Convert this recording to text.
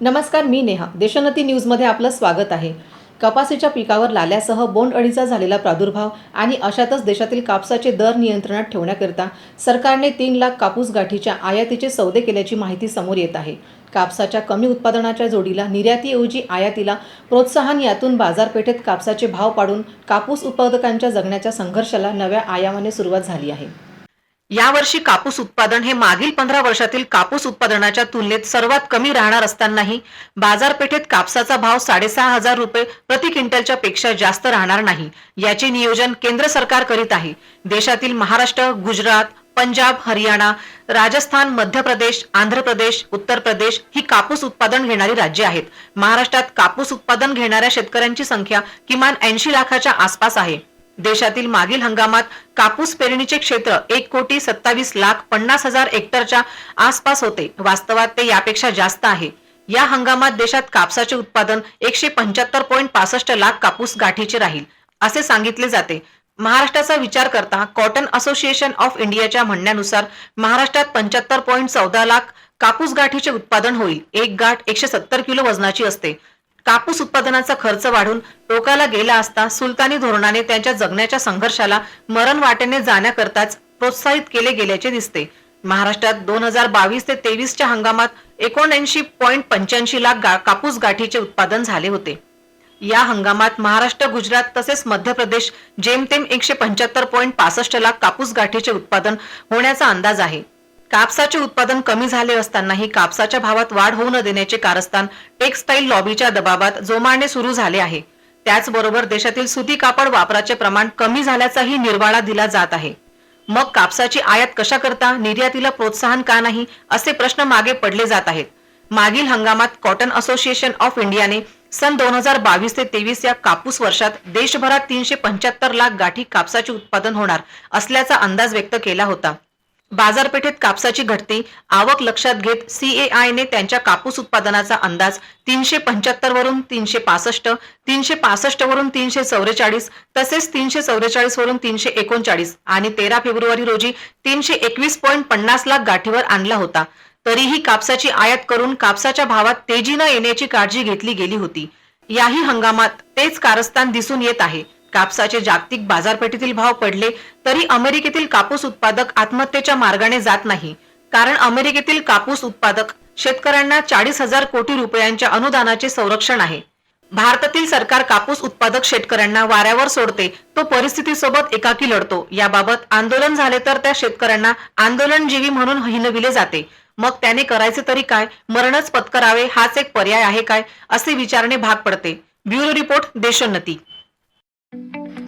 नमस्कार मी नेहा. देशोन्नती न्यूजमध्ये आपलं स्वागत आहे. कपासीच्या पिकावर लाल्यासह बोंडअळीचा झालेला प्रादुर्भाव आणि अशातच देशातील कापसाचे दर नियंत्रणात ठेवण्याकरिता सरकारने तीन लाख कापूस गाठीच्या आयातीचे सौदे केल्याची माहिती समोर येत आहे. कापसाच्या कमी उत्पादनाच्या जोडीला निर्यातीऐवजी आयातीला प्रोत्साहन यातून बाजारपेठेत कापसाचे भाव पाडून कापूस उत्पादकांच्या जगण्याच्या संघर्षाला नव्या आयामाने सुरुवात झाली आहे. यावर्षी कापूस उत्पादन हे मागील पंधरा वर्षातील कापूस उत्पादनाच्या तुलनेत सर्वात कमी राहणार असतानाही बाजारपेठेत कापसाचा भाव साडेसहा हजार रुपये प्रति क्विंटलच्या पेक्षा जास्त राहणार नाही. याचे नियोजन केंद्र सरकार करीत आहे. देशातील महाराष्ट्र गुजरात पंजाब हरियाणा राजस्थान मध्य प्रदेश आंध्र प्रदेश उत्तर प्रदेश ही कापूस उत्पादन घेणारी राज्ये आहेत. महाराष्ट्रात कापूस उत्पादन घेणाऱ्या शेतकऱ्यांची संख्या किमान ऐंशी लाखाच्या आसपास आहे. देशातील मागील हंगामात कापूस पेरणीचे क्षेत्र एक कोटी सत्तावीस लाख पन्नास हजार हेक्टरच्या आसपास होते. वास्तवात ते यापेक्षा जास्त आहे. या हंगामात देशात कापसाचे उत्पादन एकशे पंच्याहत्तर पॉईंट पासष्ट लाख कापूस गाठीचे राहील असे सांगितले जाते. महाराष्ट्राचा विचार करता कॉटन असोसिएशन ऑफ इंडियाच्या म्हणण्यानुसार महाराष्ट्रात पंच्याहत्तर पॉईंट चौदा लाख कापूस गाठीचे उत्पादन होईल. एक गाठ एकशे सत्तर किलो वजनाची असते. कापूस उत्पादनाचा खर्च वाढून टोकाला गेला असता सुलतानी धोरणाने त्यांच्या जगण्याच्या संघर्षाला मरण वाटेने जाण्याकरताच प्रोत्साहित केले गेल्याचे दिसते. महाराष्ट्रात दोन हजार बावीस ते तेवीसच्या हंगामात एकोणऐंशी पॉईंट पंच्याऐंशी लाख गा- कापूस गाठीचे उत्पादन झाले होते. या हंगामात महाराष्ट्र गुजरात तसेच मध्य प्रदेश जेमतेम एकशे पंच्याहत्तर पॉईंट पासष्ट लाख कापूस गाठीचे उत्पादन होण्याचा अंदाज आहे. कापसाचे उत्पादन कमी झाले असतानाही कापसाच्या भावात वाढ होऊ न देण्याचे कारस्थान टेक्सटाईल लॉबीच्या दबावात जोमाने सुरू झाले आहे. त्याचबरोबर देशातील सुती कापड वापराचे प्रमाण कमी झाल्याचाही निर्वाळा दिला जात आहे. मग कापसाची आयात कशा करता निर्यातीला प्रोत्साहन का नाही असे प्रश्न मागे पडले जात आहेत. मागील हंगामात कॉटन असोसिएशन ऑफ इंडियाने सन दोन हजार बावीस ते तेवीस या कापूस वर्षात देशभरात तीनशे पंच्याहत्तर लाख गाठी कापसाचे उत्पादन होणार असल्याचा अंदाज व्यक्त केला होता. बाजारपेठेत कापसाची घटती. आवक लक्षात घेत सीएआयने त्यांच्या कापूस उत्पादनाचा अंदाज तीनशे पंच्याहत्तर वरून तीनशे पासष्ट तीनशे पासष्ट वरून तीनशे चौवेचाळीस तसेच तीनशे चौवेचाळीस वरून तीनशे एकोणचाळीस आणि तेरा फेब्रुवारी रोजी तीनशे एकवीस पॉईंट पन्नास लाख गाठीवर आणला होता. तरीही कापसाची आयात करून कापसाच्या भावात तेजी न येण्याची काळजी घेतली गेली होती. याही हंगामात तेच कारस्थान दिसून येत आहे. कापसाचे जागतिक बाजारपेठेतील भाव पडले तरी अमेरिकेतील कापूस उत्पादक आत्महत्येच्या मार्गाने जात नाही. कारण अमेरिकेतील कापूस उत्पादक शेतकऱ्यांना चाळीस हजार कोटी रुपयांच्या अनुदानाचे संरक्षण आहे. भारतातील सरकार कापूस उत्पादक शेतकऱ्यांना वाऱ्यावर सोडते तो परिस्थितीसोबत एकाकी लढतो. याबाबत आंदोलन झाले तर त्या शेतकऱ्यांना आंदोलनजीवी म्हणून हिनविले जाते. मग त्याने करायचे तरी काय? मरणच पत्करावे हाच एक पर्याय आहे काय? असे विचारणे भाग पडते. Bureau report Deshonnati.